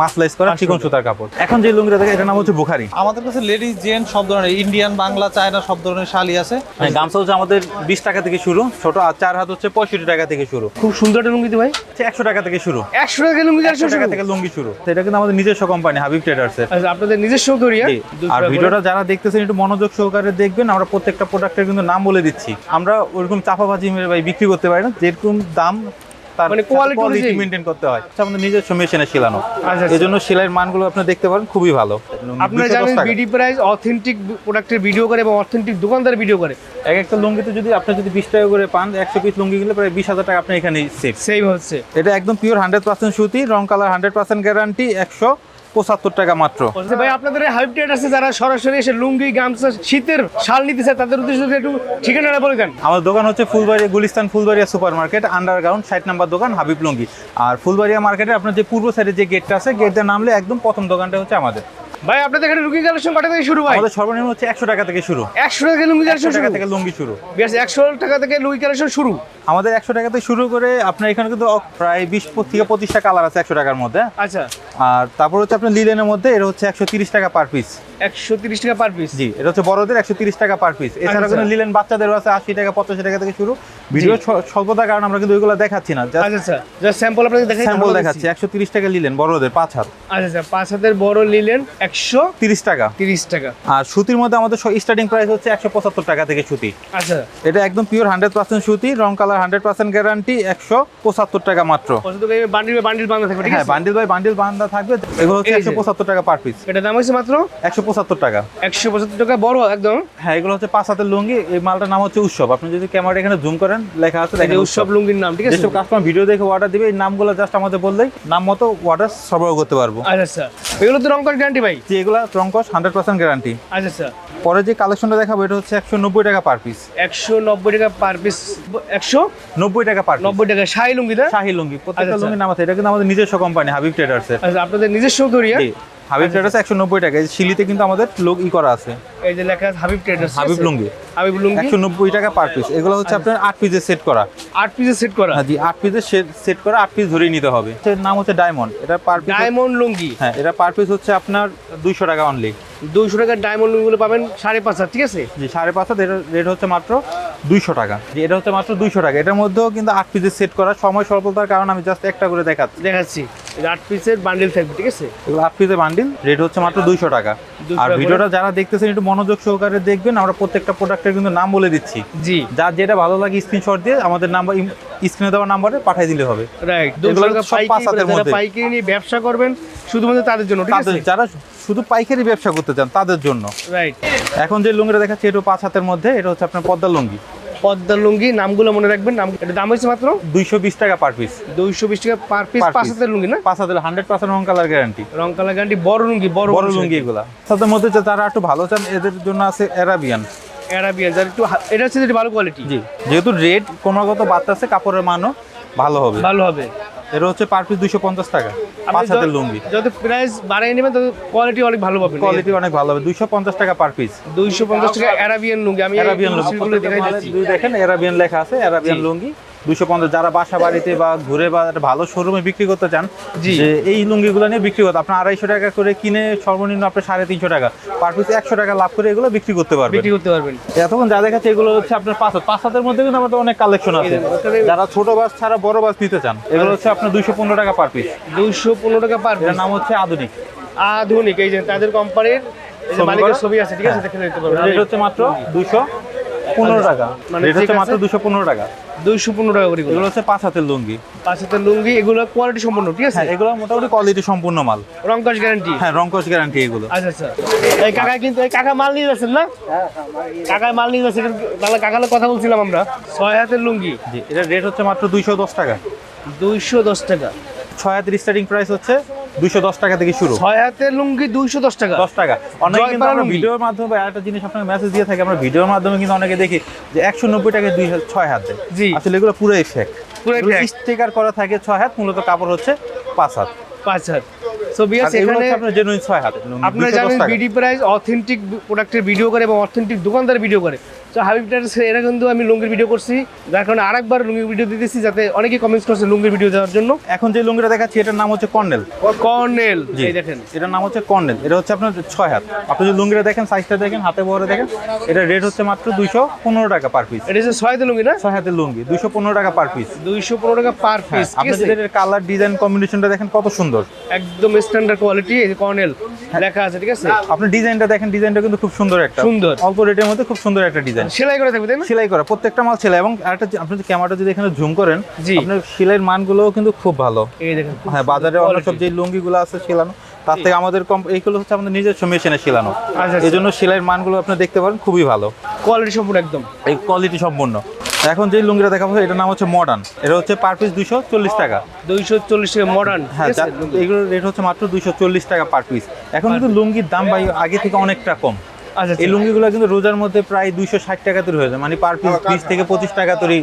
মাসলাইজ করা চিকন সুতার কাপড়। এখন যে লুঙ্গিটা এটার নাম হচ্ছে বুখারি। আমাদের কাছে লেডিস জেন্ট সব ধরনের ইন্ডিয়ান বাংলা চায়না সব ধরনের শাড়ি আছে। মানে গামছা হচ্ছে আমাদের বিশ টাকা থেকে শুরু ছোট আর চার হাত হচ্ছে পঁয়ষট্টি টাকা থেকে শুরু। খুব সুন্দর একটা লুঙ্গি ভাই। একশো টাকা থেকে শুরু। একশো টাকা লুঙ্গি একশো টাকা থেকে লুঙ্গি শুরু। তো এটা কিন্তু আমাদের নিজস্ব কোম্পানি হাবিব ট্রেডার্সের আচ্ছা আপনাদের নিজস্ব দরিয়া আর ভিডিওটা যারা দেখতেছেন একটু মনোযোগ সহকারে দেখবেন আমরা প্রত্যেকটা প্রোডাক্টের কিন্তু নাম বলে দিচ্ছি। আমরা ওরকম চাপাবাজি মেরে ভাই বিক্রি করতে পারি না যেরকম দাম তার মানে কোয়ালিটি মেইনটেইন করতে হয়। আচ্ছা আমাদের নিজস্ব মেশিনে শিলানো এজন্য সেলাইয়ের মানগুলো আপনি দেখতে পারেন খুবই ভালো। আপনারা জানেন বিডি প্রাইস অথেন্টিক প্রোডাক্টের ভিডিও করে এবং অথেন্টিক দোকানদার ভিডিও করে। এক একটা লুঙ্গিতে যদি আপনি যদি বিশ টাকা করে পান একশো পিস লুঙ্গি কিনলে প্রায় বিশ হাজার টাকা আপনি এখানে সেভ সেভ হচ্ছে। এটা একদম পিওর হান্ড্রেড পার্সেন্ট সুতি রং কালার হান্ড্রেড পার্সেন্ট গ্যারান্টি একশো। পঁচাত্তর টাকা মাত্র। ভাই আপনাদের হাইপ ট্রেড আছে যারা সরাসরি এসে লুঙ্গি গামছা শীতের শাল নিতে চায় তাদের উদ্দেশ্যে একটু ঠিকানাটা বলে দেন। আমার দোকান হচ্ছে Fulbari Gulistan Fulbaria super market underground ষাট নাম্বার দোকান হাবিব লুঙ্গি। আর ফুলবাড়িয়া মার্কেটে আপনার যে পূর্ব সাইডে যে গেটটা আছে গেটটা নামলে একদম প্রথম দোকানটা হচ্ছে আমাদের। ভাই আপনাদের এখানে লুঙ্গি কালেকশন কটা থেকে শুরু ভাই? আমাদের সর্বনিম্ন হচ্ছে একশো টাকা থেকে শুরু। একশো টাকা লুঙ্গি কালেকশন শুরু? থেকে লুঙ্গি শুরু। বেশ একশো টাকা থেকে লুঙ্গি কালেকশন শুরু? আমাদের একশো টাকা থেকে শুরু করে আপনার এখানে কিন্তু প্রায় বিশ থেকে পঁচিশটা কালার আছে একশো টাকার মধ্যে। আচ্ছা। আর তারপর হচ্ছে আপনার লিলেনের মধ্যে এটা হচ্ছে একশো তিরিশ টাকা পার পিস একশো তিরিশ টাকা পার পিস জি এটা হচ্ছে বড়দের একশো তিরিশ টাকা পার পিস এছাড়া আচ্ছা। কিন্তু লিলেন বাচ্চাদেরও আছে আশি টাকা পঁচাশি টাকা থেকে শুরু। ভিডিও স্বল্পতার কারণে আমরা কিন্তু ওইগুলো দেখাচ্ছি না। আচ্ছা আচ্ছা। জাস্ট স্যাম্পল আপনাদের দেখাই স্যাম্পল দেখাচ্ছি। একশো তিরিশ টাকা লিলেন বড়দের পাঁচ হাত। আচ্ছা আচ্ছা। পাঁচ হাতের বড় নিলেন একশো তিরিশ টাকা। তিরিশ টাকা। আর সুতির মধ্যে আমাদের স্টার্টিং প্রাইস হচ্ছে একশো পঁচাত্তর টাকা থেকে সুতি। আচ্ছা। এটা একদম পিওর হান্ড্রেড পার্সেন্ট সুতি রং কালার হান্ড্রেড পার্সেন্ট গ্যারান্টি একশো পঁচাত্তর টাকা মাত্র। বান্ডিল বান্ডিল বান্ধা থাকবে ঠিক হ্যাঁ আছে? বান্ডিল বাই বান্ডিল বান্ধা থাকবে। এগুলো হচ্ছে। একশো পঁচাত্তর টাকা পার পিস এটা দাম হচ্ছে মাত্র? একশো পঁচাত্তর টাকা। একশো পঁচাত্তর টাকা বড় একদম? হ্যাঁ এগুলো হচ্ছে পাঁচ হাতের লুঙ্গি এই মালটার নাম হচ্ছে উৎসব। আপনি যদি ক্যামেরা এখানে জুম করেন লেখা আছে দেখেন উৎসব লুঙ্গির নাম ঠিক আছে? যেসব কাস্টমার ভিডিও দেখে অর্ডার দিবে এই নামগুলো জাস্ট আমাদের বললেই নাম মতো অর্ডার সরবরাহ করতে পারব। আচ্ছা আচ্ছা। এগুলো তো রং গ্যারান্টি ভাই। যে এগুলো রঙ্কস হান্ড্রেড পার্সেন্ট গ্যারান্টি আচ্ছা স্যার পরে যে কালেকশনটা দেখাবো এটা হচ্ছে একশো নব্বই টাকা পার পিস একশো নব্বই টাকা পার পিস একশো? নব্বই টাকা পার নব্বই টাকা শাহি লুঙ্গি শাহী শাহি লুঙ্গি প্রত্যেকটা আচ্ছা, লুঙ্গি নাম আছে এটা কিন্তু আমাদের নিজস্ব কোম্পানি হাবিব ট্রেডার্সের আচ্ছা আপনাদের নিজস্ব দরিয়া জি। হাবিব ট্রেডার্স একশো নব্বই টাকা। শিলিতে কিন্তু আমাদের লোক ই করা আছে। এই যে লেখা আছে হাবিব ট্রেডার্স হাবিব লুঙ্গি। হাবিব লুঙ্গি। একশো নব্বই টাকা পার পিস এগুলো হচ্ছে আপনার আট পিসের সেট করা। আট পিসে সেট করা? হ্যাঁ জি আট পিসের সেট করা আট পিস ধরেই নিতে হবে। এর নাম হচ্ছে ডায়মন্ড এটা পার পিস ডায়মন্ড লুঙ্গি। হ্যাঁ এটা পার পিস হচ্ছে আপনার দুইশো টাকা অনলি দুইশো টাকার ডায়মন্ড লুঙ্গিগুলো পাবেন সাড়ে পাঁচ হাজার ঠিক আছে? জি সাড়ে পাঁচ এটার রেট হচ্ছে মাত্র দুইশো টাকা। জি এটা হচ্ছে মাত্র দুইশো টাকা। এটার মধ্যেও কিন্তু আট পিসের সেট করা। সময় স্বল্পতার কারণে আমি জাস্ট একটা করে দেখাচ্ছি। দেখাচ্ছি। আট পিসের বান্ডিল থাকবে ঠিক আছে? এগুলো আট পিসের বান্ডিল রেট হচ্ছে মাত্র দুইশো টাকা। আর ভিডিওটা যারা দেখতেছেন একটু মনোযোগ সহকারে দেখবেন। আমরা প্রত্যেকটা প্রোডাক্টের কিন্তু নাম বলে দিচ্ছি। জি। যার যেটা ভালো লাগে স্ক্রিনশট দিয়ে আমাদের নাম্বার স্ক্রিনে দেওয়া নাম্বারে পাঠিয়ে দিলে হবে। রাইট পাইকারি নিয়ে ব্যবসা করবেন শুধুমাত্র তাদের জন্য ঠিক আছে? যারা শুধু পাইকারি ব্যবসা করতে চান তাদের জন্য? রাইট এখন যে লুঙ্গিটা দেখাচ্ছি এটা পাঁচ হাতের মধ্যে এটা হচ্ছে আপনার পদ্মা লুঙ্গি। পদ্মা লুঙ্গি নামগুলো মনে রাখবেন নাম এটা দাম হচ্ছে মাত্র? দুইশো বিশ টাকা পার পিস দুইশো বিশ টাকা পার পিস পাঁচ হাতের লুঙ্গি না? পাঁচ হাতের হান্ড্রেড পার্সেন্ট রং কালার গ্যারান্টি রং কালার গ্যারান্টি বড় লুঙ্গি বড় বড় লুঙ্গি। এগুলা। তাদের মধ্যে যে যারা একটু ভালো চান এদের জন্য আছে অ্যারাবিয়ান অ্যারাবিয়ান যার একটু এটা হচ্ছে ভালো কোয়ালিটি জি যেহেতু রেট ক্রমাগত বাড়তেছে কাপড়ের মানও ভালো হবে। ভালো হবে। এটা হচ্ছে পার পিস দুইশো পঞ্চাশ টাকা পাঁচ হাতের লুঙ্গি। যত প্রাইস বাড়াই নেবেন তত কোয়ালিটি অনেক ভালো পাবেন। কোয়ালিটি অনেক ভালো হবে দুইশো পঞ্চাশ টাকা পার পিস দুইশো পঞ্চাশ টাকা অ্যারাবিয়ান লুঙ্গি। আমি অ্যারাবিয়ান লুঙ্গি। দেখাই দেখেন অ্যারাবিয়ান লেখা আছে অ্যারাবিয়ান লুঙ্গি। দুইশো পঞ্চাশ যারা বাসা বাড়িতে বা ঘুরে বা ভালো শোরুমে বিক্রি করতে চান জি। যে এই লুঙ্গিগুলো নিয়ে বিক্রি করতে আপনার আড়াইশো টাকা করে কিনে সর্বনিম্ন আপনার সাড়ে তিনশো টাকা পার পিস একশো টাকা লাভ করে এগুলো বিক্রি করতে পারবেন। বিক্রি করতে পারবেন। এতক্ষণ যা দেখাচ্ছে এগুলো হচ্ছে আপনার পাঁচ হাত। পাঁচ হাতের মধ্যে কিন্তু আমাদের অনেক কালেকশন আছে। যারা ছোট বাস ছাড়া বড় বাস নিতে চান এগুলো হচ্ছে আপনার দুইশো পনেরো টাকা পার পিস দুইশো পনেরো টাকা পার এটার নাম হচ্ছে আধুনিক। আধুনিক এই যে তাদের কোম্পানির ছবি মালিকের ছবি আছে ঠিক আছে হ্যাঁ। দেখে নিতে পারবেন। রেট হচ্ছে মাত্র দুইশো পনেরো টাকা। মানে হচ্ছে মাত্র দুশো পনেরো টাকা। দুইশো পনেরো টাকা করে এগুলো। হচ্ছে পাঁচ হাতের লুঙ্গি। পাঁচ হাতের লুঙ্গি এগুলো কোয়ালিটি সম্পূর্ণ ঠিক আছে? হ্যাঁ এগুলো মোটামুটি কোয়ালিটি সম্পূর্ণ মাল। রং গ্যারান্টি হ্যাঁ রংকশ গ্যারান্টি এগুলো। আচ্ছা আচ্ছা। এই কাকা কিন্তু এই কাকা মাল নিয়ে যাচ্ছেন না? কাকায় মাল নিয়ে যাচ্ছেন তাহলে কাকালে কথা বলছিলাম আমরা। ছয় হাতের লুঙ্গি। জি এটার রেট হচ্ছে মাত্র দুইশো দশ টাকা। দুইশো দশ টাকা। ছয় হাতের স্টার্টিং প্রাইস হচ্ছে দুইশো দশ টাকা থেকে শুরু। ছয় হাতের লুঙ্গি দুইশো দশ টাকা। দশ টাকা। অনেকে কিন্তু আমরা ভিডিওর মাধ্যমে একটা জিনিস আপনাকে মেসেজ দিয়ে থাকি আমরা ভিডিওর মাধ্যমে কিন্তু অনেকে দেখি যে একশো নব্বই টাকা দুই ছয় হাত। জি। আসলে এগুলো পুরোই ফেক। স্টিকার করা থাকে ছয় হাত মূলত কাপড় হচ্ছে পাঁচ হাত। পাঁচ হাত। সো বিয়াস এখানে আপনার জেনুইন ছয় হাত আপনারা জানেন বিডি প্রাইস অথেন্টিক প্রোডাক্টের ভিডিও করে এবং অথেন্টিক দোকানদার ভিডিও করে। তো হাবিব ট্রেডার্স এটা কিন্তু আমি লুঙ্গির ভিডিও করছি। যার কারণে আরেকবার লুঙ্গির ভিডিও দিতেছি যাতে অনেকেই কমেন্টস করছে লুঙ্গির ভিডিও দেওয়ার জন্য। এখন যে লুঙ্গিটা দেখাচ্ছি এটার নাম হচ্ছে কর্নেল। কর্নেল এই দেখেন। এটার নাম হচ্ছে কর্নেল। এটা হচ্ছে আপনার ছয় হাত। আপনি যদি লুঙ্গিটা দেখেন সাইজটা দেখেন হাতে বড় দেখেন এটা রেট হচ্ছে মাত্র দুইশো পনেরো টাকা পার পিস এটা হচ্ছে ছয়তে লুঙ্গি না? ছয় হাতের লুঙ্গি দুইশো পনেরো টাকা পার পিস দুইশো পনেরো টাকা পার হ্যাঁ পিস আপনি যদি কালার ডিজাইন কম্বিনেশনটা দেখেন কত সুন্দর। একদম স্ট্যান্ডার্ড কোয়ালিটি কর্নেল লেখা আছে ঠিক আছে? আপনি ডিজাইনটা দেখেন ডিজাইনটা কিন্তু খুব সুন্দর একটা। সুন্দর। অল্প রেটের মধ্যে খুব সুন্দর একটা ডিজাইন সেলাই করে থাকবে তাই না? সেলাই করা প্রত্যেকটা মাল সেলাই। এবং একটা যে- আপনি যদি ক্যামেরাটা যদি এখানে জুম করেন। আপনার সেলাইয়ের মানগুলোও কিন্তু খুব ভালো। এই দেখেন হ্যাঁ বাজারে অন্য সব যে লুঙ্গিগুলো আছে সেলানো তার থেকে আমাদের কম এইগুলো হচ্ছে আমাদের নিজস্ব মেশিনে সেলানো। আচ্ছা, এই জন্য সেলাইয়ের মানগুলো আপনি দেখতে পারেন খুবই ভালো। কোয়ালিটি সম্পূর্ণ একদম। এই কোয়ালিটি সম্পূর্ণ। এখন যে লুঙ্গিটা দেখাবো এটার নাম হচ্ছে মডার্ন এটা হচ্ছে পার পিস দুশো চল্লিশ টাকা। দুইশো চল্লিশ টাকা মডার্ন হ্যাঁ এগুলোর রেট হচ্ছে মাত্র দুশো চল্লিশ টাকা পার পিস এখন কিন্তু লুঙ্গির দাম ভাই আগে থেকে অনেকটা কম। আচ্ছা এই লুঙ্গিগুলো কিন্তু রোজার মধ্যে প্রায় দুইশো ষাট টাকা তৈরি হয়ে যায়। মানে পার পিস বিশ থেকে পঁচিশ টাকা তৈরি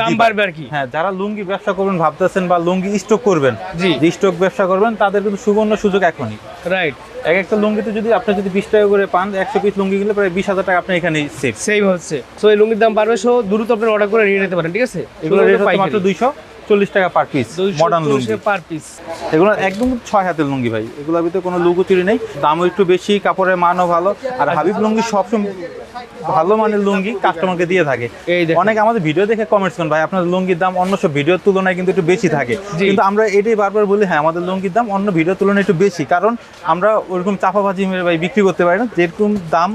দাম। বাড়বে আর কি। হ্যাঁ যারা লুঙ্গি ব্যবসা করবেন ভাবতেছেন বা লুঙ্গি স্টক করবেন জি। স্টক ব্যবসা করবেন তাদের কিন্তু সুবর্ণ সুযোগ এখনই। রাইট এক একটা লুঙ্গিতে যদি আপনি যদি বিশ টাকা করে পান একশো পিস লুঙ্গি কিনলে প্রায় বিশ হাজার টাকা আপনি এখানে সেভ সেম হচ্ছে। সো এই লুঙ্গির দাম বাড়বে সো দ্রুত আপনি অর্ডার করে নিয়ে নিতে পারেন ঠিক আছে? এগুলো রেট মাত্র দুইশো চল্লিশ টাকা per piece modern lungi. Per piece এগুলো একদম ছয় হাতের লুঙ্গি ভাই এগুলোর ভিতরে কোনো লুকোচুরি নেই। দামও একটু বেশি কাপড়ের মানও ভালো। আর হাবিব লুঙ্গি সবসময় ভালো মানের লুঙ্গি কাস্টমারকে দিয়ে থাকে। অনেক আমাদের ভিডিও দেখে কমেন্টস করেন ভাই আপনার লুঙ্গির দাম অন্য সব ভিডিওর তুলনায় কিন্তু একটু বেশি থাকে। কিন্তু আমরা এটাই বারবার বলি হ্যাঁ আমাদের লুঙ্গির দাম অন্য ভিডিওর তুলনায় একটু বেশি। কারণ আমরা ওরকম চাপাবাজি মেরে ভাই বিক্রি করতে পারি না। যেরকম দাম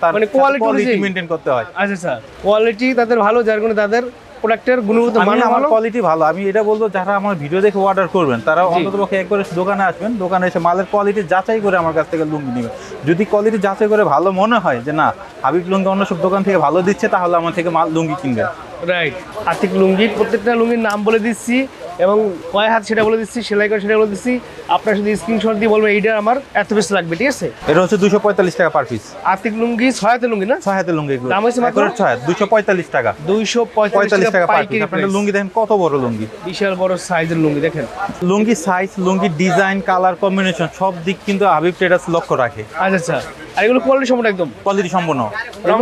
তার মানে কোয়ালিটি। মেনটেন করতে হয়। আচ্ছা স্যার কোয়ালিটি তাদের ভালো যার কারণে তাদের প্রোডাক্টের গুণগত মান আমার কোয়ালিটি ভালো। আমি এটা বলব যারা আমার ভিডিও দেখে অর্ডার করবেন তারা অন্ততপক্ষে একবার দোকানে আসবেন। দোকানে এসে মালের কোয়ালিটি যাচাই করে আমার কাছ থেকে লুঙ্গি নেবেন। যদি কোয়ালিটি যাচাই করে ভালো মনে হয় যে না হাবিব লুঙ্গি অন্য সব দোকান থেকে ভালো দিচ্ছে তাহলে আমার থেকে মাল লুঙ্গি কিনবেন। রাইট আর্থিক লুঙ্গি প্রত্যেকটা লুঙ্গির নাম বলে দিচ্ছি। এবং কয় হাত সেটা বলে দিচ্ছি সেলাই করে সেটা বলে দিচ্ছি। আপনার শুধু স্ক্রিনশট দিয়ে বলবেন এইটা আমার এত বেশি লাগবে ঠিক আছে? এটা হচ্ছে দুশো পঁয়তাল্লিশ টাকা পার পিস আর্থিক লুঙ্গি ছয় হাতের লুঙ্গি না? ছয় হাতের লুঙ্গি এগুলো। দাম হচ্ছে মাত্র? ছয় হাত দুশো পঁয়তাল্লিশ টাকা। দুইশো পঁয়তাল্লিশ টাকা টাকা পার পিস আপনার লুঙ্গি দেখেন কত বড় লুঙ্গি। বিশাল বড় সাইজের লুঙ্গি দেখেন। Lungi size lungi design colour combination সব দিক কিন্তু হাবিব ট্রেডার্স লক্ষ্য রাখে। আচ্ছা আচ্ছা। আর এগুলো কোয়ালিটি সম্পূর্ণ একদম। কোয়ালিটি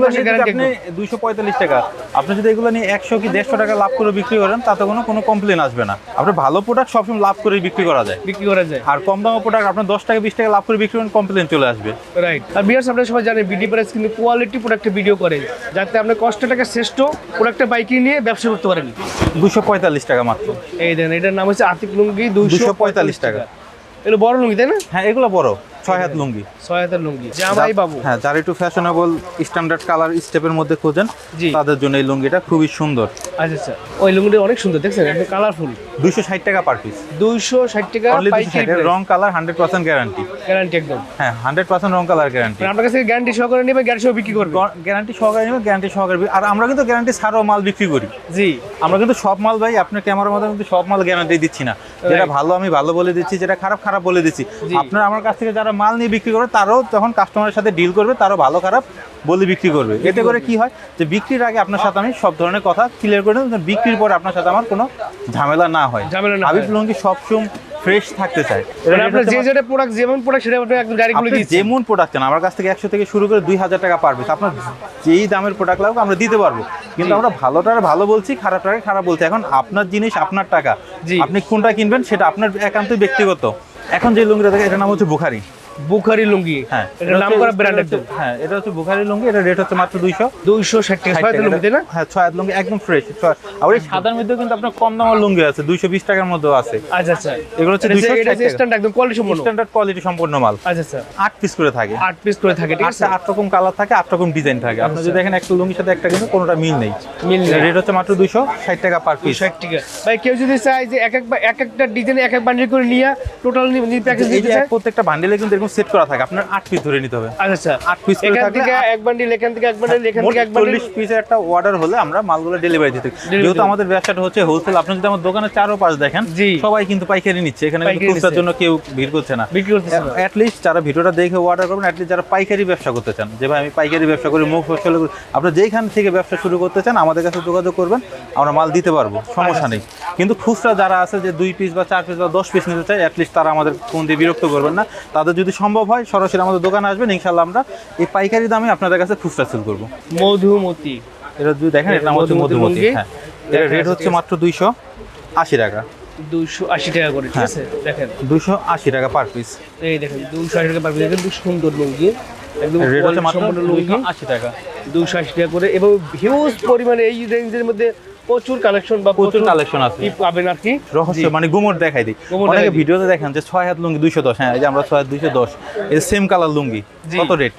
কষে আপনি দুইশো পঁয়তাল্লিশ টাকা আপনি যদি এগুলো নিয়ে একশো কি দেড়শো টাকা লাভ করে বিক্রি করেন তাতে কোনো কোনো কমপ্লেন আসবে না। আপনার ভালো প্রোডাক্ট সবসময় লাভ করে বিক্রি করা যায়। বিক্রি করা যায়। আর কম দামের প্রোডাক্ট আপনার দশ টাকা বিশ টাকা লাভ করে বিক্রি করেন কমপ্লেন চলে আসবে। রাইট আর বিয়ার্স আপনারা সবাই জানেন বিডি প্রাইস কিন্তু কোয়ালিটি প্রোডাক্টের ভিডিও করে যাতে আপনি কষ্ট টাকা শ্রেষ্ঠ প্রোডাক্টটা বাইকে নিয়ে ব্যবসা করতে পারেন দুশো পঁয়তাল্লিশ টাকা মাত্র। এই দেন এটার নাম হচ্ছে আতিক লুঙ্গি দুইশো 245 টাকা। এগুলো বড় লুঙ্গি তাই না? হ্যাঁ এগুলো বড়। ছয় হাত লুঙ্গি। ছয় হাতের লুঙ্গি। জামাই বাবু। হ্যাঁ যারা একটু ফ্যাশনেবল স্ট্যান্ডার্ড কালার স্টেপের মধ্যে খোঁজেন তাদের জন্য এই লুঙ্গিটা খুবই সুন্দর। আচ্ছা আচ্ছা। ওই লুঙ্গিটা অনেক সুন্দর দেখছেন? একদম কালারফুল দুইশো ষাট টাকা পার পিস দুইশো ষাট টাকা রং colour hundred percent guarantee guarantee একদম। হ্যাঁ হান্ড্রেড পার্সেন্ট রং কালার গ্যারান্টি আপনার কাছে গ্যারান্টি সহকারে নেবে গ্যারান্টি সহ বিক্রি করবে। গ্যারান্টি সহকারে নেবে গ্যারান্টি সহকারে আর আমরা কিন্তু গ্যারান্টি ছাড়াও মাল বিক্রি করি। জি। আমরা কিন্তু সব মাল ভাই আপনার ক্যামেরার মধ্যে কিন্তু সব মাল গ্যারান্টি দিচ্ছি না। যেটা ভালো আমি ভালো বলে দিচ্ছি যেটা খারাপ খারাপ বলে দিচ্ছি। আপনার আমার কাছ থেকে যারা মাল নিয়ে বিক্রি করে তারও তখন কাস্টমারের সাথে ডিল করবে তারও ভালো খারাপ বলে বিক্রি করবে। এতে করে কি হয় যে বিক্রির আগে আপনার সাথে আমি সব ধরনের কথা ক্লিয়ার করে দেব, বিক্রির পরে আপনার সাথে আমার কোনো ঝামেলা না হয়। ঝামেলা না হাবিব লুঙ্গি সবসময় ফ্রেশ থাকতে চায়। মানে আপনার যে যেটা প্রোডাক্ট যেমন প্রোডাক্ট সেটা আপনি একদম যেমন প্রোডাক্ট আমার কাছ থেকে একশো থেকে শুরু করে দুই হাজার টাকা পারবে আপনার যেই দামের প্রোডাক্ট লাগবে আমরা দিতে পারব। কিন্তু আমরা ভালোটার ভালো বলছি খারাপটাকে খারাপ বলছি। এখন আপনার জিনিস আপনার টাকা। আপনি কোনটা কিনবেন সেটা আপনার একান্ত ব্যক্তিগত। এখন যে লুঙ্গিটা দেখে এটার নাম হচ্ছে বুখারি। বুখারি লুঙ্গি। হ্যাঁ এটা নাম করা ব্র্যান্ড একদম হ্যাঁ এটা হচ্ছে বুখারি লুঙ্গি এটা রেট হচ্ছে মাত্র দুইশো। দুইশো ষাট টাকা ছয় হাতের লুঙ্গি না? হ্যাঁ ছয় হাত লুঙ্গি একদম ফ্রেশ আর এই সাদার মধ্যেও কিন্তু আপনার কম দামের লুঙ্গি আছে দুইশো বিশ টাকার মধ্যেও আছে। আচ্ছা আচ্ছা। এগুলো হচ্ছে এটা দুইশো যে- এটা স্ট্যান্ড একদম কোয়ালিটি সম্পন্ন। স্ট্যান্ডার্ড কোয়ালিটি সম্পূর্ণ মাল। আচ্ছা আচ্ছা। আট পিস করে থাকে। আট পিস করে থাকে ঠিক আছে? আট রকম কালার থাকে আট রকম ডিজাইন থাকে। আপনি যদি দেখেন একটা লুঙ্গির সাথে একটা কিন্তু কোনোটা মিল নেই। মিল নেই। রেট হচ্ছে মাত্র দুইশো ষাট টাকা পার পিস ষাট টাকা। ভাই কেউ যদি চায় যে এক এক এক একটা ডিজাইন এক এক বান্ডিল করে নিয়ে টোটাল প্যাকেজ নিতে চায়? প্রত্যেকটা বান্ডেলে কিন্তু এরকম সেট করা থাকে আপনার আট পিস ধরে নিতে হবে। আচ্ছা আচ্ছা। আট piece করে এখান থেকে এক বান্ডিল এখান থেকে এক বান্ডিল এখান থেকে এক বান্ডিল চল্লিশ পিসের একটা অর্ডার হলে আমরা মালগুলো ডেলিভারি দিতে যেহেতু আমাদের ব্যবসাটা হচ্ছে হোলসেল আপনি যদি আমার দোকানের চারো পাশ দেখেন সবাই কিন্তু পাইকারি নিচ্ছে। এখানে খুচরার জন্য কেউ ভিড় করছে না। বিক্রি করতেছে না। অ্যাটলিস্ট যারা ভিডিওটা দেখে অর্ডার করবেন অ্যাটলিস্ট যারা পাইকারি ব্যবসা করতে চান যে ভাই আমি পাইকারি ব্যবসা করি মুখ ফসল আপনারা যেইখান থেকে ব্যবসা শুরু করতে চান আমাদের কাছে যোগাযোগ করবেন আমরা মাল দিতে পারব সমস্যা নেই। কিন্তু খুচরা যারা আছে যে দুই পিস বা চার পিস বা দশ পিস নিতে চায় অ্যাটলিস্ট তারা আমাদের ফোন দিয়ে বিরক্ত করবেন না। তাদের যদি সম্ভব হয় সরাসরি আমাদের দোকানে আসবেন ইনশাল্লাহ আমরা এই পাইকারি দামে আপনাদের কাছে খুচরা সেল করব। মধুমতি। এটা যদি দেখেন এটা আমাদের মধুমতি হ্যাঁ। এটা রেট হচ্ছে মাত্র দুইশো আশি টাকা। দুইশো আশি টাকা করে ঠিক হ্যাঁ। আছে? দেখেন। দুইশো আশি টাকা পার পিস এই দেখেন দুশো আশি টাকা পারবে দেখেন খুব সুন্দর লুঙ্গি একদম রেট হচ্ছে মাত্র আশি টাকা। দুশো আশি টাকা করে। এবং হিউজ পরিমাণে এই রেঞ্জের মধ্যে প্রচুর কালেকশন বা প্রচুর কালেকশন আছে। কি পাবেন আর কি। রহস্য মানে গুমর দেখাই দিই। অনেকে ভিডিওতে দেখেন যে ছয় হাত লুঙ্গি দুইশো দশ। হ্যাঁ এই যে আমরা ছয় হাত দুইশো দশ। এই সেম কালার লুঙ্গি। কত রেট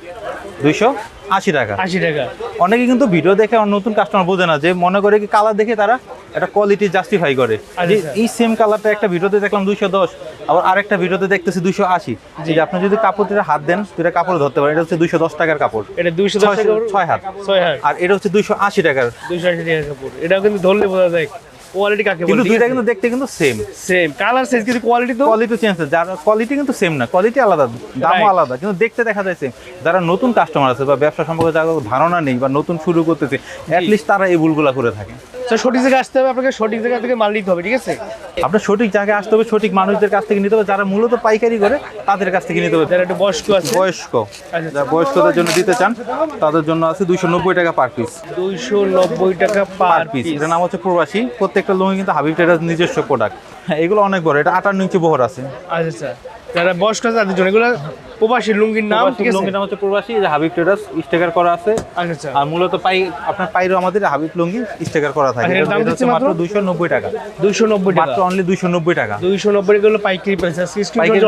দুইশো? আশি টাকা। আশি টাকা। অনেকে কিন্তু ভিডিও দেখে নতুন কাস্টমার বোঝে না যে মনে করে কি কালার দেখে তারা একটা কোয়ালিটি জাস্টিফাই করে। আচ্ছা। এই সেম কালারটা একটা ভিডিওতে দেখলাম দুইশো দশ আবার আরেকটা ভিডিওতে দেখতেছি দুইশো আশি। যে আপনি যদি কাপড়টা হাত দেন দুইটা কাপড় ধরতে পারেন এটা হচ্ছে দুইশো দশ টাকার কাপড়। এটা দুইশো দশ ছয় হাত। ছয় হাত। আর এটা হচ্ছে দুইশো আশি টাকার। দুইশো আশি টাকা কাপড়। এটাও কিন্তু ধরলে বোঝা যায়। কোয়ালিটি কাকে কিন্তু দুইটা কিন্তু দেখতে কিন্তু সেম সেম কালার সাইজ কিন্তু কোয়ালিটি তো? কোয়ালিটি চেঞ্জ যার কোয়ালিটি কিন্তু সেম না। কোয়ালিটি আলাদা। দামও আলাদা। কিন্তু দেখতে দেখা যায় সেম যারা নতুন কাস্টমার আছে বা ব্যবসা সম্পর্কে যারা ধারণা নেই বা নতুন শুরু করতেছে অ্যাটলিস্ট তারা এই ভুলগুলা করে থাকে। তো সঠিক জায়গায় আসতে হবে আপনাকে সঠিক জায়গা থেকে মাল নিতে হবে ঠিক আছে? আপনার সঠিক জায়গায় আসতে হবে সঠিক মানুষদের কাছ থেকে নিতে হবে যারা মূলত পাইকারি করে তাদের কাছ থেকে নিতে হবে। যারা একটু বয়স্ক আছে। বয়স্ক। আচ্ছা। যারা বয়স্কদের জন্য দিতে চান তাদের জন্য আছে দুইশো নব্বই টাকা পার পিস দুইশো নব্বই টাকা পার পিস এটার নাম হচ্ছে প্রবাসী। প্রত্যেকটা লুঙ্গি কিন্তু হাবিব ট্রেডার্স নিজস্ব প্রোডাক্ট হ্যাঁ এগুলো অনেক বড়। এটা আটান্ন ইঞ্চি বহর আছে। আচ্ছা আচ্ছা। যারা বয়স্ক আছে তাদের জন্য এগুলো প্রবাসী লুঙ্গির নাম লুঙ্গির নাম হচ্ছে প্রবাসী যে হাবিব ট্রেডার্স স্টিকার করা আছে। আচ্ছা। আচ্ছা আর মূলত পাই আপনার পাইরও আমাদের হাবিব লুঙ্গি স্টিকার করা থাকে। দাম দিচ্ছে মাত্র? মাত্র? দুইশো নব্বই টাকা। মাত্র অনলি দুইশো নব্বই টাকা। দুইশো নব্বই টাকা পাইকারি প্রাইস আছে? স্ক্রিনশট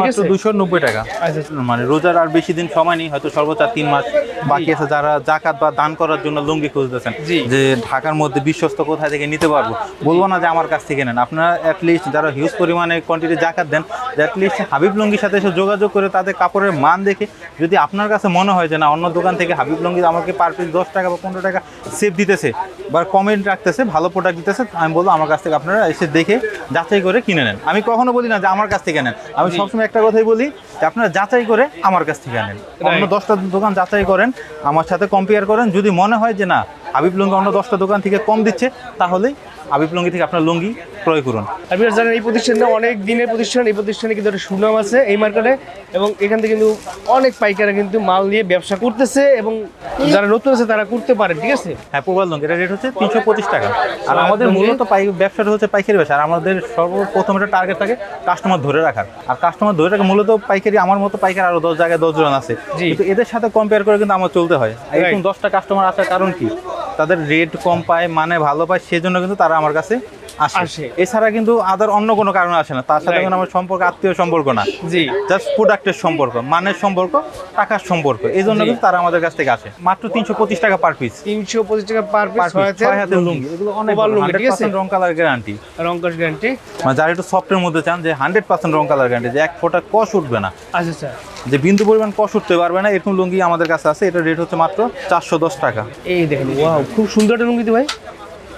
মাত্র টাকা। আচ্ছা আচ্ছা। মানে রোজার আর বেশি দিন সময় নেই হয়তো সর্বোচ্চ তিন মাস বাকি আছে যারা জাকাত বা দান করার জন্য লুঙ্গি খুঁজতেছেন। যে ঢাকার মধ্যে বিশ্বস্ত কোথায় থেকে নিতে পারব। বলব না যে আমার কাছ থেকে নেন। আপনারা অ্যাটলিস্ট যারা হিউজ পরিমাণে কোয়ান্টিটি জাকাত দেন অ্যাটলিস্ট হাবিব লুঙ্গির সাথে এসে যোগাযোগ করে তাদের কাপড়ের মান দেখে যদি আপনার কাছে মনে হয় যে না অন্য দোকান থেকে হাবিব লুঙ্গি আমাকে পার পিস দশ টাকা বা পনেরো টাকা সেভ দিতেছে বা কমেন্ট রাখতেছে ভালো প্রোডাক্ট দিতেছে আমি বলব আমার কাছ থেকে আপনারা এসে দেখে যাচাই করে কিনে নেন। আমি কখনো বলি না যে আমার কাছ থেকে নেন। আমি সবসময় একটা কথাই বলি যে আপনারা যাচাই করে আমার কাছ থেকে নেন। অন্য দশটা দোকান যাচাই করেন আমার সাথে কম্পেয়ার করেন। যদি মনে হয় যে না হাবিব লুঙ্গি অন্য দশটা দোকান থেকে কম দিচ্ছে তাহলে হাবিব লুঙ্গি থেকে আপনার লুঙ্গি ক্রয় করুন। আপনি জানেন এই প্রতিষ্ঠানটা অনেক দিনের প্রতিষ্ঠান এই প্রতিষ্ঠানে কিন্তু একটা সুনাম আছে এই মার্কেটে এবং এখান থেকে কিন্তু অনেক পাইকাররা কিন্তু মাল নিয়ে ব্যবসা করতেছে এবং যারা নতুন আছে তারা করতে পারে ঠিক আছে? হ্যাঁ প্রবাল লুঙ্গি এটা রেট হচ্ছে তিনশো পঁচিশ টাকা। আর আর আমাদের মূলত পাই ব্যবসাটা হচ্ছে পাইকারি ব্যবসা। আর আমাদের সর্বপ্রথম একটা টার্গেট থাকে কাস্টমার ধরে রাখার। আর কাস্টমার ধরে রাখা মূলত পাইকারি আমার মতো পাইকারি আরও দশ জায়গায় দশ জন আছে কিন্তু এদের সাথে কম্পেয়ার করে কিন্তু আমার চলতে হয়। এরকম দশটা কাস্টমার আসার কারণ কি? তাদের রেট কম পায় মানে ভালো পায় সেজন্য কিন্তু তারা আমার কাছে আসে। এছাড়া কিন্তু আদার অন্য কোনো কারণে আসে না। তার সাথে আমার সম্পর্ক আত্মীয় সম্পর্ক না। জি। জাস্ট প্রোডাক্টের সম্পর্ক মানের সম্পর্ক টাকার সম্পর্ক। এই জন্য কিন্তু তারা আমাদের কাছ থেকে আসে। মাত্র তিনশো পঁচিশ টাকা পার পিস তিনশো পঁচিশ টাকা পার পিস পিস ছয় হাতের লুঙ্গি। এগুলো অনেক ওভার লুঙ্গি ঠিক আছে? রং কালার গ্যারান্টি রঙ্কশ গ্যারান্টি মানে যারা একটু সফটের মধ্যে চান যে হান্ড্রেড পার্সেন্ট রং কালার গ্যারান্টি যে এক ফোঁটা কষ উঠবে না। আচ্ছা আচ্ছা। যে বিন্দু পরিমাণ কষ উঠতে পারবে না এরকম লুঙ্গি আমাদের কাছে আছে। এটা রেট হচ্ছে মাত্র চারশো দশ টাকা। এই দেখেন ওয়াও খুব সুন্দর একটা লুঙ্গি ভাই।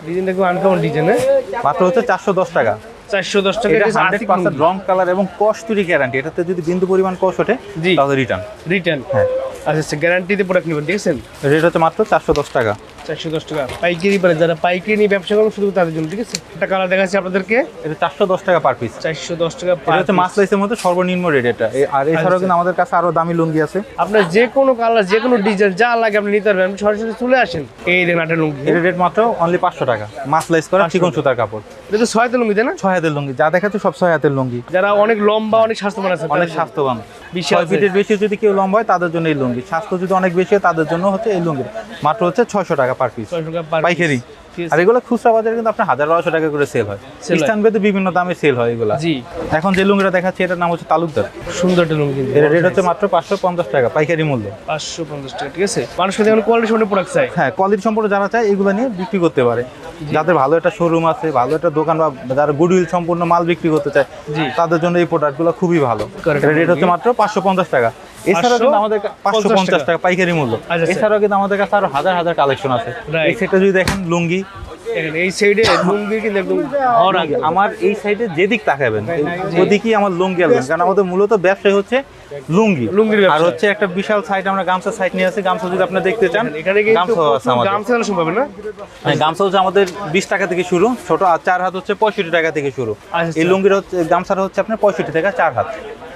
ডিজাইনটা খুব আনকমন ডিজাইন হ্যাঁ? মাত্র হচ্ছে চারশো দশ টাকা। চারশো দশ টাকা এটা হান্ড্রেড পার্সেন্ট রং কালার এবং কষ গ্যারান্টি এটাতে যদি বিন্দু পরিমাণ কষ ওঠে জি। তাহলে রিটার্ন রিটার্ন হ্যাঁ। আচ্ছা আচ্ছা গ্যারান্টিতে প্রোডাক্ট নেবেন ঠিক আছে? রেট হচ্ছে মাত্র চারশো দশ টাকা। চারশো দশ টাকা। পাইকারি মানে যারা পাইকারি নিয়ে ব্যবসা করেন শুধু তাদের জন্য ঠিক আছে? একটা কালার দেখাচ্ছি আপনাদেরকে। এটা চারশো দশ টাকা পার পিস চারশো দশ টাকা এটা হচ্ছে মাছ লাইসের মধ্যে সর্বনিম্ন রেট এটা। আর এছাড়াও আচ্ছা। কিন্তু আমাদের কাছে আরও দামি লুঙ্গি আছে। আপনার যে কোনো কালার যে কোনো ডিজাইন যা লাগে আপনি নিতে পারবেন। সরাসরি চলে আসেন। এই রেট একটা লুঙ্গি। এর রেট মাত্র অনলি পাঁচশো টাকা। মাছ লাইস করা চিকন সুতার কাপড়। এটা ছয় হাতের লুঙ্গি তাই না? ছয় হাতের লুঙ্গি। যা দেখাচ্ছে সব ছয় হাতের লুঙ্গি। যারা অনেক লম্বা অনেক স্বাস্থ্যবান আছে অনেক স্বাস্থ্যবান। ছয় ফিটের বেশি যদি কেউ লম্বা হয় তাদের জন্য এই লুঙ্গি। স্বাস্থ্য যদি অনেক বেশি হয় তাদের জন্য হচ্ছে এই লুঙ্গি মাত্র হচ্ছে ছয়শো টাকা পার পিস পাইকারি। আর এগুলো খুচরা বাজারে কিন্তু আপনার হাজার বারোশো টাকা করে সেল হয়। Sell স্থান ভেদে বিভিন্ন দামে সেল হয় এগুলা। জি। এখন যে লুঙ্গিটা দেখাচ্ছি এটার নাম হচ্ছে তালুকদার। সুন্দর একটা লুঙ্গি এর রেট হচ্ছে মাত্র পাঁচশো পঞ্চাশ টাকা পাইকারি মূল্য। পাঁচশো পঞ্চাশ টাকা ঠিক আছে? কোয়ালিটি সম্পন্ন প্রোডাক্ট চাই। হ্যাঁ কোয়ালিটি সম্পর্কে যারা চায় এগুলো নিয়ে বিক্রি করতে পারে। যাদের ভালো একটা শোরুম আছে ভালো একটা দোকান বা যারা গুডউইল সম্পূর্ণ মাল বিক্রি করতে চায় তাদের জন্য এই প্রোডাক্টগুলো খুবই ভালো। রেট হচ্ছে মাত্র পাঁচশো পঞ্চাশ টাকা। এছাড়াও কিন্তু আমাদের পাঁচশো পঞ্চাশ টাকা। পাইকারি মূল্য। আচ্ছা, আচ্ছা। এছাড়াও কিন্তু আমাদের কাছে আরও হাজার হাজার কালেকশন আছে। এই সেটটা যদি দেখেন লুঙ্গি দেখেন এই সাইডে লুঙ্গি কিন্তু একদম ভরা আমার এই সাইডে যেদিক তাকাবেন ওদিকেই আমার লুঙ্গি আলবেন কারণ আমাদের মূলত ব্যবসায় হচ্ছে লুঙ্গি। লুঙ্গির আর হচ্ছে একটা বিশাল সাইড আমরা গামছা সাইড নিয়ে আছি গামছা যদি আপনি দেখতে চান এখানে গামছা আছে আমাদের। গামছা আনা সম্ভব না? হ্যাঁ, গামছা হচ্ছে আমাদের বিশ টাকা থেকে শুরু। ছোট আর চার হাত হচ্ছে পঁয়ষট্টি টাকা থেকে শুরু। আচ্ছা। এই লুঙ্গির হচ্ছে গামছাটা হচ্ছে আপনার পঁয়ষট্টি টাকা চার হাত।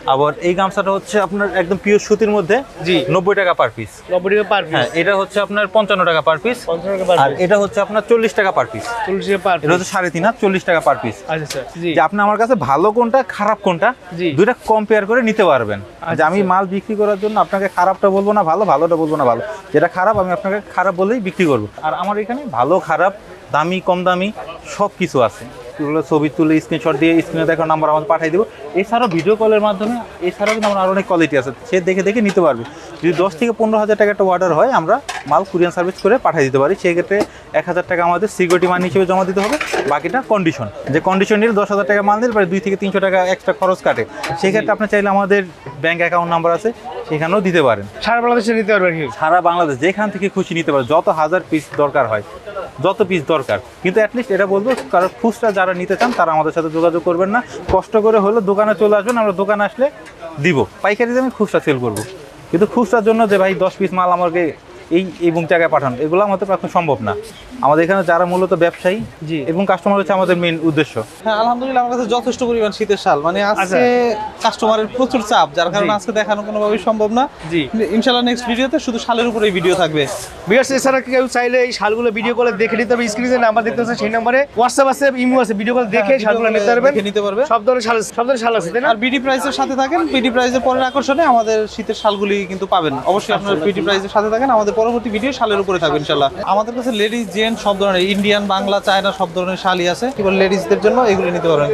আবার এই গামছাটা হচ্ছে আপনার একদম পিওর সুতির মধ্যে জি। নব্বই টাকা পার পিস নব্বই টাকা পার পিস হ্যাঁ এটা হচ্ছে আপনার পঞ্চান্ন টাকা পার পিস পঞ্চাশ টাকা পার আর এটা হচ্ছে আপনার চল্লিশ টাকা পার পিস চল্লিশ টাকা পার এটা হচ্ছে সাড়ে তিন হাত চল্লিশ টাকা পার পিস আচ্ছা স্যার জি। যে আপনি আমার কাছে ভালো কোনটা খারাপ কোনটা জি। দুইটা কম্পেয়ার করে নিতে পারবেন। যে আমি মাল বিক্রি করার জন্য আপনাকে খারাপটা বলব না ভালো ভালোটা বলব না ভালো। যেটা খারাপ আমি আপনাকে খারাপ বলেই বিক্রি করব। আর আমার এখানে ভালো খারাপ দামি কম দামি সব কিছু আছে। এগুলো ছবি তুলে স্ক্রিনশট দিয়ে স্ক্রিনে দেখো নাম্বার আমাদের পাঠিয়ে দেবো। এছাড়াও ভিডিও কলের মাধ্যমে, এছাড়াও কিন্তু আমার আরও অনেক কোয়ালিটি আছে। সে দেখে দেখে নিতে পারবে। যদি দশ থেকে পনেরো হাজার টাকা একটা অর্ডার হয়, আমরা মাল কুরিয়ান সার্ভিস করে পাঠিয়ে দিতে পারি। সেক্ষেত্রে এক হাজার টাকা আমাদের সিকিউরিটি মানি হিসেবে জমা দিতে হবে। বাকিটা কন্ডিশন যে কন্ডিশন নিলে দশ হাজার টাকা মাল নিলে পরে দুই থেকে তিনশো টাকা এক্সট্রা খরচ কাটে। সেক্ষেত্রে আপনি চাইলে আমাদের ব্যাংক অ্যাকাউন্ট নাম্বার আছে। সেখানেও দিতে পারেন। সারা বাংলাদেশে নিতে পারবেন কি? সারা বাংলাদেশ যেখান থেকে খুশি নিতে পারে যত হাজার পিস দরকার হয় যত পিস দরকার। কিন্তু অ্যাটলিস্ট এটা বলব কারণ খুচরা যারা নিতে চান তারা আমাদের সাথে যোগাযোগ করবেন না। কষ্ট করে হলো দোকানে চলে আসবেন আমরা দোকানে আসলে দিব। পাইকারি আমি খুচরা সেল করব। কিন্তু খুচরার জন্য যে ভাই দশ পিস মাল আমাকে এই এবং জায়গায় পাঠান এগুলো আমাদের এখন সম্ভব না। আমাদের এখানে যারা মূলত ব্যবসায়ী জি। এবং কাস্টমার হচ্ছে আমাদের মেন উদ্দেশ্য। হ্যাঁ আলহামদুলিল্লাহ আমার কাছে যথেষ্ট পরিমাণ শীতের শাল। মানে আজকে কাস্টমারের প্রচুর চাপ যার কারণে আজকে দেখানো কোনোভাবেই সম্ভব না। জি। ইনশাল্লাহ নেক্সট ভিডিওতে শুধু শালের উপরেই ভিডিও থাকবে। বিয়ার্স এছাড়া কেউ চাইলে এই শালগুলো ভিডিও কলে দেখে নিতে পারবে স্ক্রিনে নাম্বার দেখতে পাচ্ছে সেই নাম্বারে হোয়াটসঅ্যাপ আছে ইমো আছে ভিডিও কল দেখে হ্যাঁ, শালগুলো নিতে পারবেন। দেখে নিতে পারবে। সব ধরনের শাল সব ধরনের শাল আছে তাই না? আর বিডি প্রাইসের সাথে থাকেন বিডি প্রাইসের পরের আকর্ষণে আমাদের শীতের শালগুলি কিন্তু পাবেন। অবশ্যই আপনার বিডি প্রাইসের সাথে থাকেন আমাদের পরবর্তী ভিডিও শালের উপরে থাকবে ইনশাল্লাহ আমাদের কাছে লেডিস জেন্টস সব ধরনের ইন্ডিয়ান বাংলা চায়না সব ধরনের শালি আছে। কেবল লেডিসদের জন্য এগুলো নিতে পারবেন।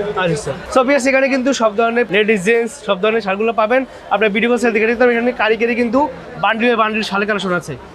সবিয়াস সো এখানে কিন্তু সব ধরনের লেডিস জেন্টস সব ধরনের শালগুলো পাবেন। আপনার ভিডিও দেখে নিতে পারবেন এখানে কারিগরি কিন্তু বান্ডিল বান্ডিল শালের কালেকশন আছে।